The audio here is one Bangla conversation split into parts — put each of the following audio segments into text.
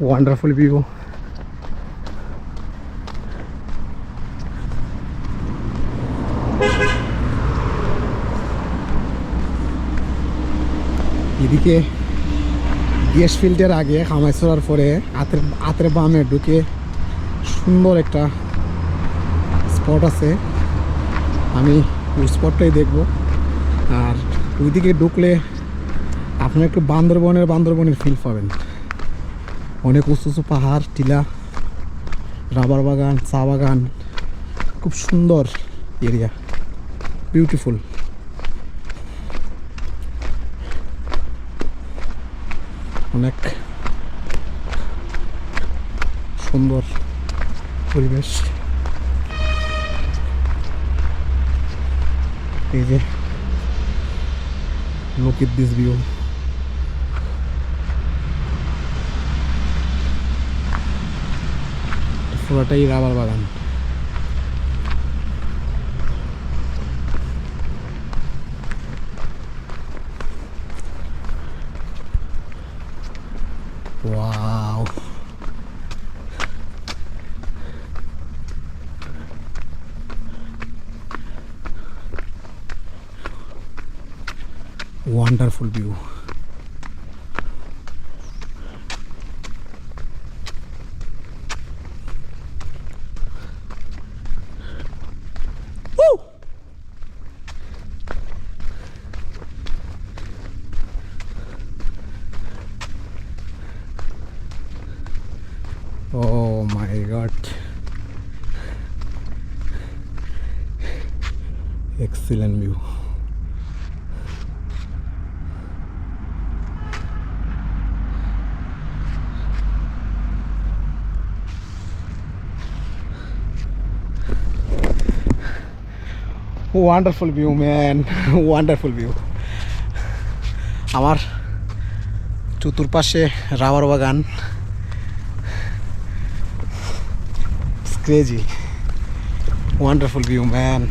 Wonderful view. এদিকে গ্যাস ফিল্ডের আগে খামাইছড়ার পরে আতের আতের বামে ঢুকে সুন্দর একটা স্পট আছে। আমি ওই স্পটটাই দেখব। আর ওইদিকে ঢুকলে আপনি একটু বান্দরবনের বান্দরবনের ফিল পাবেন। অনেক উঁচু উঁচু পাহাড়, টিলা, রাবার বাগান, চা বাগান, খুব সুন্দর এরিয়া বিউটিফুল অনেক সুন্দর পরিবেশ। এই যে look at this পুরোটাই রাবার বাগান Wow. Wonderful view. Excellent view. Wonderful view man wonderful view আমার চতুর্পাশে রাবার বাগান crazy. Wonderful view, man.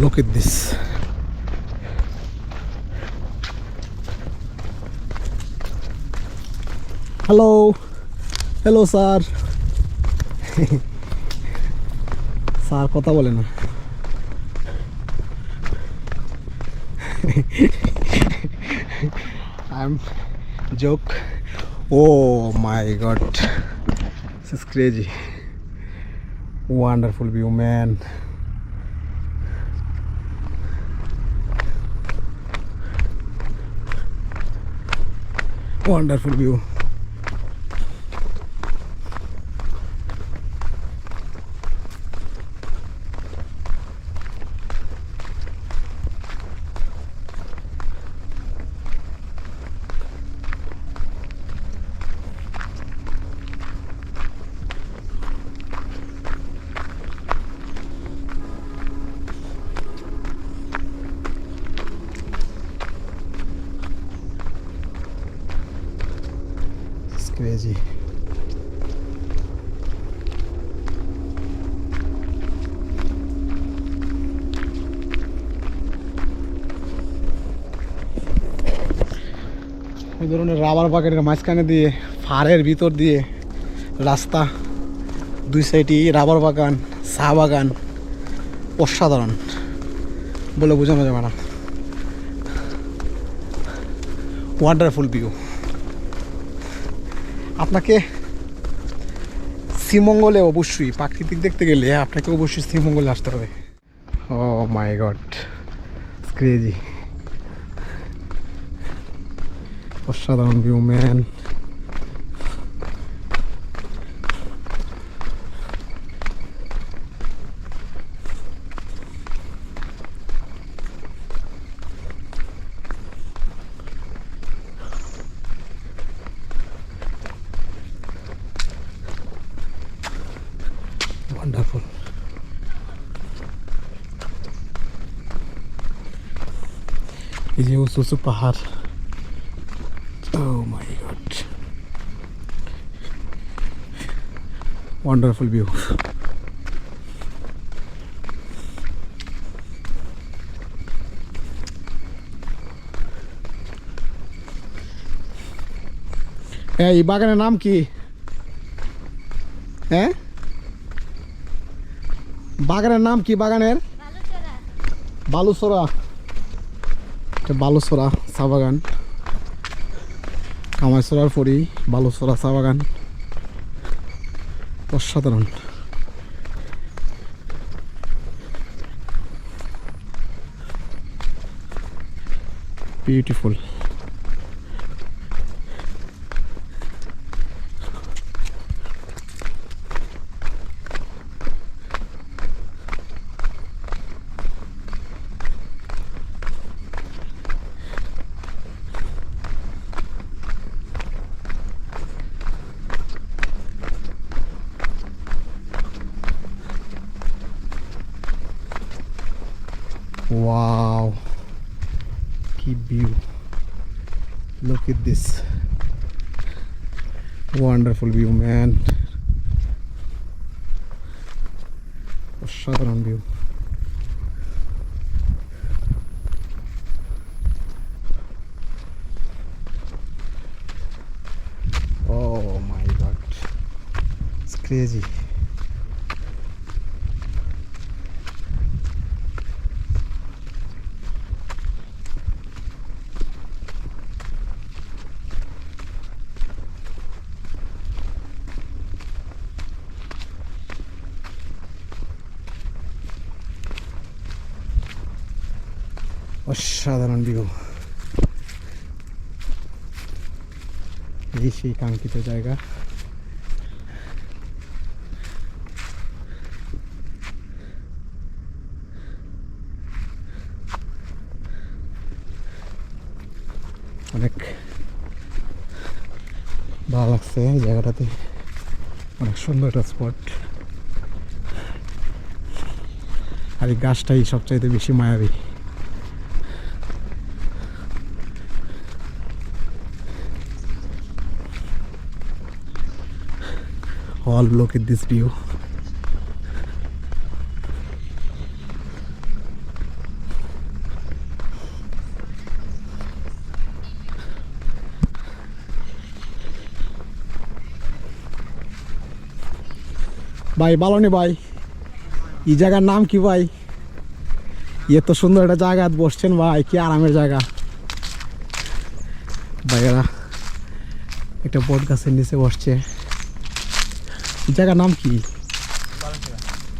Look at this. Hello. Hello sir sir কথা বলে না I am joke oh my god this is crazy wonderful view man wonderful view crazy. এই ধরনের রাবার বাগানের মাঝখানে দিয়ে, ফাড়ের ভিতর দিয়ে রাস্তা, দুই সাইডই রাবার বাগান, চা বাগান, অসাধারণ বলে বোঝানো যাবে না ওয়ান্ডারফুল ভিউ আপনাকে শ্রীমঙ্গলে অবশ্যই, প্রাকৃতিক দেখতে গেলে আপনাকে অবশ্যই শ্রীমঙ্গলে আসতে হবে। ও মাই গড ক্রেজি অসাধারণ ভিউ ম্যান wonderful এই যে উঁচু উঁচু পাহাড় oh my god wonderful view এই বাগানের নাম কি হ্যাঁ বাগানের নাম কি বাগানের বালুসরা এটা বালুসরা চা বাগান। কামাইসরার পরই বালুসরা চা বাগান। অসাধারণ। Beautiful Wow. Keep view. Look at this. Wonderful view, man. অসাধারণ view Oh my god. It's crazy. অসাধারণ ভিউ এই সেই কাঙ্ক্ষিত জায়গা। অনেক ভালো লাগছে জায়গাটাতে। অনেক সুন্দর একটা স্পট আর এই গাছটাই সবচাইতে বেশি মায়াবী। All look at this view. ভাই, ভালো নি ভাই? এই জায়গার নাম কি ভাই? এত সুন্দর একটা জায়গা, বসছেন ভাই, কি আরামের জায়গা। ভাইয়েরা, একটা বট গাছের নিচে বসছে। জায়গার নাম কি?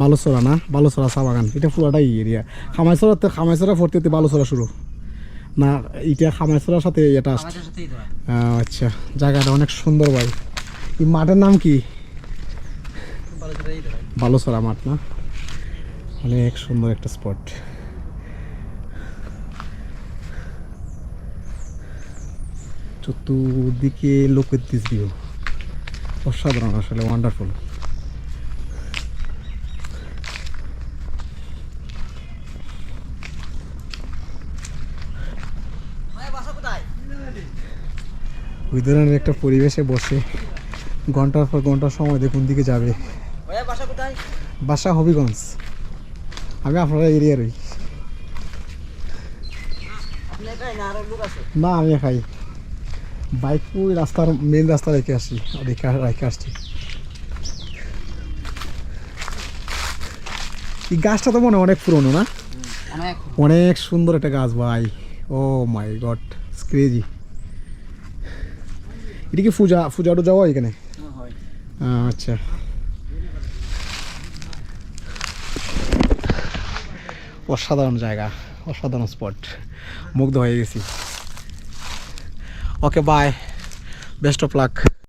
বালুচরা না? বালুচরা চা বাগান। এটা পুরোটাই এরিয়া খামাইচড়াতে খামাইচড়া ভর্তিতে বালুচরা শুরু। না এটা খামাইচড়ার সাথে এটা তো আচ্ছা। জায়গাটা অনেক সুন্দর ভাই। এই মাঠের নাম কি? তো বালুচরা মাঠ না? অনেক সুন্দর একটা স্পট চতুর্দিকে লোকের দিস ভিউ অসাধারণ আসলে ওয়ান্ডারফুল ওই ধরনের একটা পরিবেশে বসে ঘণ্টার পর ঘণ্টার সময় দেখুন দিকে যাবে? বাসা হবিগঞ্জ। আমি আপনারা এরিয়ারই। না আমি খাই বাইক ওই রাস্তার মেন রাস্তা রেখে আসি রেখে রেখে আসছি। এই গাছটা তো মনে অনেক পুরনো না? অনেক। অনেক সুন্দর একটা গাছ ভাই। ও মাই গড ক্রেজি এটা কি পূজা পূজা টুজা হয় এখানে? আচ্ছা। অসাধারণ জায়গা অসাধারণ স্পট মুগ্ধ হয়ে গেছি। Okay bye best of luck